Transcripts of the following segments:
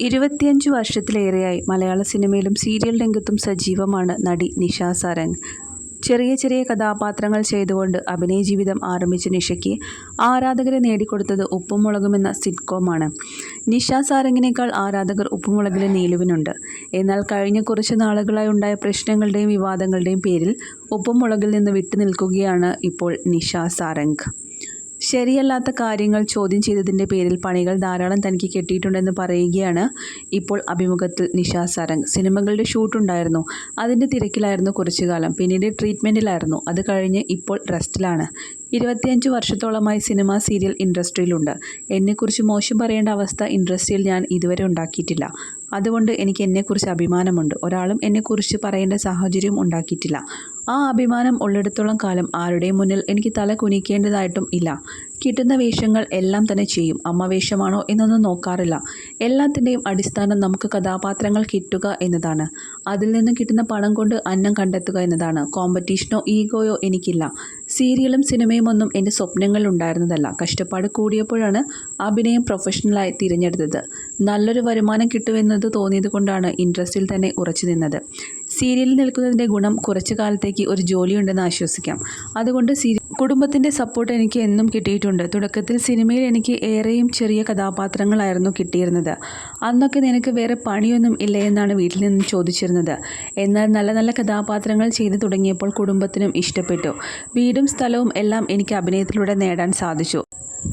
ഇരുപത്തിയഞ്ച് വർഷത്തിലേറെയായി മലയാള സിനിമയിലും സീരിയൽ രംഗത്തും സജീവമാണ് നടി നിഷ സാരംഗ്. ചെറിയ ചെറിയ കഥാപാത്രങ്ങൾ ചെയ്തുകൊണ്ട് അഭിനയ ജീവിതം ആരംഭിച്ച നിഷയ്ക്ക് ആരാധകരെ നേടിക്കൊടുത്തത് ഉപ്പുമുളകും എന്ന സിറ്റ്കോമാണ്. നിഷ സാരംഗിനേക്കാൾ ആരാധകർ ഉപ്പുമുളകിലെ നീലുവിനുണ്ട്. എന്നാൽ കഴിഞ്ഞ കുറച്ച് നാളുകളായി ഉണ്ടായ പ്രശ്നങ്ങളുടെയും വിവാദങ്ങളുടെയും പേരിൽ ഉപ്പുമുളകിൽ നിന്ന് വിട്ടുനിൽക്കുകയാണ് ഇപ്പോൾ നിഷ സാരംഗ്. ശരിയല്ലാത്ത കാര്യങ്ങൾ ചോദ്യം ചെയ്തതിന്റെ പേരിൽ പണികൾ ധാരാളം തനിക്ക് കെട്ടിയിട്ടുണ്ടെന്ന് പറയുകയാണ് ഇപ്പോൾ അഭിമുഖത്തിൽ നിഷ സാരംഗ്. സിനിമകളുടെ ഷൂട്ട് ഉണ്ടായിരുന്നു. അതിന്റെ തിരക്കിലായിരുന്നു കുറച്ചു കാലം പിന്നീട് ട്രീറ്റ്മെന്റിലായിരുന്നു അത് കഴിഞ്ഞ് ഇപ്പോൾ റെസ്റ്റിലാണ് ഇരുപത്തിയഞ്ച് വർഷത്തോളമായി സിനിമ സീരിയൽ ഇൻഡസ്ട്രിയിലുണ്ട്. എന്നെക്കുറിച്ച് മോശം പറയേണ്ട അവസ്ഥ ഇൻഡസ്ട്രിയിൽ ഞാൻ ഇതുവരെ ഉണ്ടാക്കിയിട്ടില്ല. അതുകൊണ്ട് എനിക്ക് എന്നെക്കുറിച്ച് അഭിമാനമുണ്ട്. ഒരാളും എന്നെക്കുറിച്ച് പറയേണ്ട സാഹചര്യം ഉണ്ടാക്കിയിട്ടില്ല. ആ അഭിമാനം ഉള്ളിടത്തോളം കാലം ആരുടെയും മുന്നിൽ എനിക്ക് തല കുനിക്കേണ്ടതായിട്ടും ഇല്ല. കിട്ടുന്ന വേഷങ്ങൾ എല്ലാം തന്നെ ചെയ്യും. അമ്മ വേഷമാണോ എന്നൊന്നും നോക്കാറില്ല. എല്ലാത്തിന്റെയും അടിസ്ഥാനം നമുക്ക് കഥാപാത്രങ്ങൾ കിട്ടുക എന്നതാണ്. അതിൽ നിന്ന് കിട്ടുന്ന പണം കൊണ്ട് അന്നം കണ്ടെത്തുക എന്നതാണ്. കോമ്പറ്റീഷനോ ഈഗോയോ എനിക്കില്ല. സീരിയലും സിനിമയും ഒന്നും എന്റെ സ്വപ്നങ്ങളിൽ ഉണ്ടായിരുന്നതല്ല. കഷ്ടപ്പാട് കൂടിയപ്പോഴാണ് അഭിനയം പ്രൊഫഷണലായി തിരഞ്ഞെടുത്തത്. നല്ലൊരു വരുമാനം കിട്ടുമെന്നത് തോന്നിയത് കൊണ്ടാണ് ഇൻട്രസ്റ്റിൽ തന്നെ ഉറച്ചു നിന്നത്. സീരിയലിൽ നിൽക്കുന്നതിന്റെ ഗുണം കുറച്ചു കാലത്തേക്ക് ഒരു ജോലിയുണ്ടെന്ന് ആശ്വസിക്കാം. അതുകൊണ്ട് സീരിയൽ കുടുംബത്തിന്റെ സപ്പോർട്ട് എനിക്ക് എന്നും കിട്ടിയിട്ടുണ്ട്. തുടക്കത്തിൽ സിനിമയിൽ എനിക്ക് ഏറെയും ചെറിയ കഥാപാത്രങ്ങളായിരുന്നു കിട്ടിയിരുന്നത്. അന്നൊക്കെ നിനക്ക് വേറെ പണിയൊന്നും ഇല്ലേ എന്നാണ് വീട്ടിൽ നിന്നും ചോദിച്ചിരുന്നത്. എന്നാൽ നല്ല നല്ല കഥാപാത്രങ്ങൾ ചെയ്തു തുടങ്ങിയപ്പോൾ കുടുംബത്തിനും ഇഷ്ടപ്പെട്ടു. വീടും സ്ഥലവും എല്ലാം എനിക്ക് അഭിനയത്തിലൂടെ നേടാൻ സാധിച്ചു.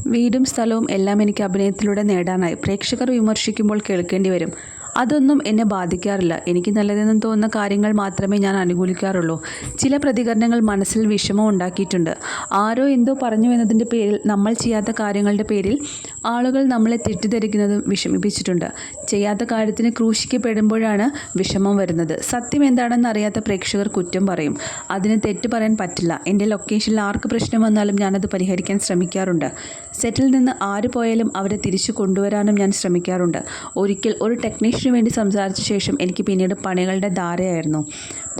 വീടും സ്ഥലവും എല്ലാം എനിക്ക് അഭിനയത്തിലൂടെ നേടാനായി. പ്രേക്ഷകർ വിമർശിക്കുമ്പോൾ കേൾക്കേണ്ടി വരും. അതൊന്നും എന്നെ ബാധിക്കാറില്ല. എനിക്ക് നല്ലതെന്ന് തോന്നുന്ന കാര്യങ്ങൾ മാത്രമേ ഞാൻ അനുകൂലിക്കാറുള്ളൂ. ചില പ്രതികരണങ്ങൾ മനസ്സിൽ വിഷമം ഉണ്ടാക്കിയിട്ടുണ്ട്. ആരോ എന്തോ പറഞ്ഞു എന്നതിന്റെ പേരിൽ നമ്മൾ ചെയ്യാത്ത കാര്യങ്ങളുടെ പേരിൽ ആളുകൾ നമ്മളെ തെറ്റിദ്ധരിക്കുന്നതും വിഷമിപ്പിച്ചിട്ടുണ്ട്. ചെയ്യാത്ത കാര്യത്തിന് ക്രൂശിക്കപ്പെടുമ്പോഴാണ് വിഷമം വരുന്നത്. സത്യം എന്താണെന്ന് അറിയാത്ത പ്രേക്ഷകർ കുറ്റം പറയും. അതിന് തെറ്റ് പറയാൻ പറ്റില്ല. എന്റെ ലൊക്കേഷനിൽ ആർക്ക് പ്രശ്നം വന്നാലും ഞാനത് പരിഹരിക്കാൻ ശ്രമിക്കാറുണ്ട്. സെറ്റിൽ നിന്ന് ആര് പോയാലും അവരെ തിരിച്ചു കൊണ്ടുവരാനും ഞാൻ ശ്രമിക്കാറുണ്ട്. ഒരിക്കൽ ഒരു ടെക്നീഷ്യന് വേണ്ടി സംസാരിച്ച ശേഷം എനിക്ക് പിന്നീട് പണികളുടെ ധാരയായിരുന്നു.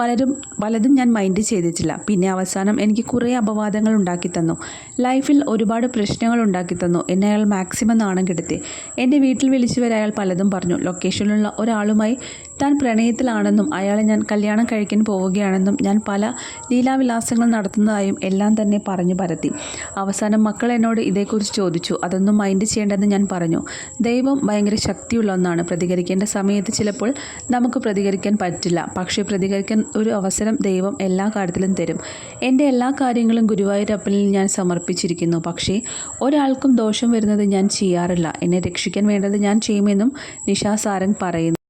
പലരും പലതും ഞാൻ മൈൻഡ് ചെയ്തിട്ടില്ല. പിന്നെ അവസാനം എനിക്ക് കുറേ അപവാദങ്ങൾ ഉണ്ടാക്കി തന്നു. ലൈഫിൽ ഒരുപാട് പ്രശ്നങ്ങൾ ഉണ്ടാക്കി തന്നു. എന്നെ അയാൾ മാക്സിമം നാണം കെടുത്തി. എന്റെ വീട്ടിൽ വിളിച്ചു വരെ അയാൾ പലതും പറഞ്ഞു. ലൊക്കേഷനിലുള്ള ഒരാളുമായി താൻ പ്രണയത്തിലാണെന്നും അയാളെ ഞാൻ കല്യാണം കഴിക്കാൻ പോവുകയാണെന്നും ഞാൻ പല ലീലാവിലാസങ്ങൾ നടത്തുന്നതായും എല്ലാം തന്നെ പറഞ്ഞു പരത്തി. അവസാനം മക്കൾ എന്നോട് ഇതേക്കുറിച്ച് ചോദിച്ചു. അതൊന്നും മൈൻഡ് ചെയ്യേണ്ടെന്ന് ഞാൻ പറഞ്ഞു. ദൈവം ഭയങ്കര ശക്തിയുള്ള ഒന്നാണ്. പ്രതികരിക്കേണ്ട സമയത്ത് ചിലപ്പോൾ നമുക്ക് പ്രതികരിക്കാൻ പറ്റില്ല. പക്ഷേ പ്രതികരിക്കാൻ ഒരു അവസരം ദൈവം എല്ലാ കാര്യത്തിലും തരും. എന്റെ എല്ലാ കാര്യങ്ങളും ഗുരുവായൂരപ്പനിൽ ഞാൻ സമർപ്പിച്ചിരിക്കുന്നു. പക്ഷേ ഒരാൾക്കും ദോഷം വരുന്നത് ഞാൻ ചെയ്യാറില്ല. എന്നെ രക്ഷിക്കാൻ വേണ്ടത് ഞാൻ ചെയ്യുമെന്നും നിഷാ സാരംഗ് പറയുന്നു.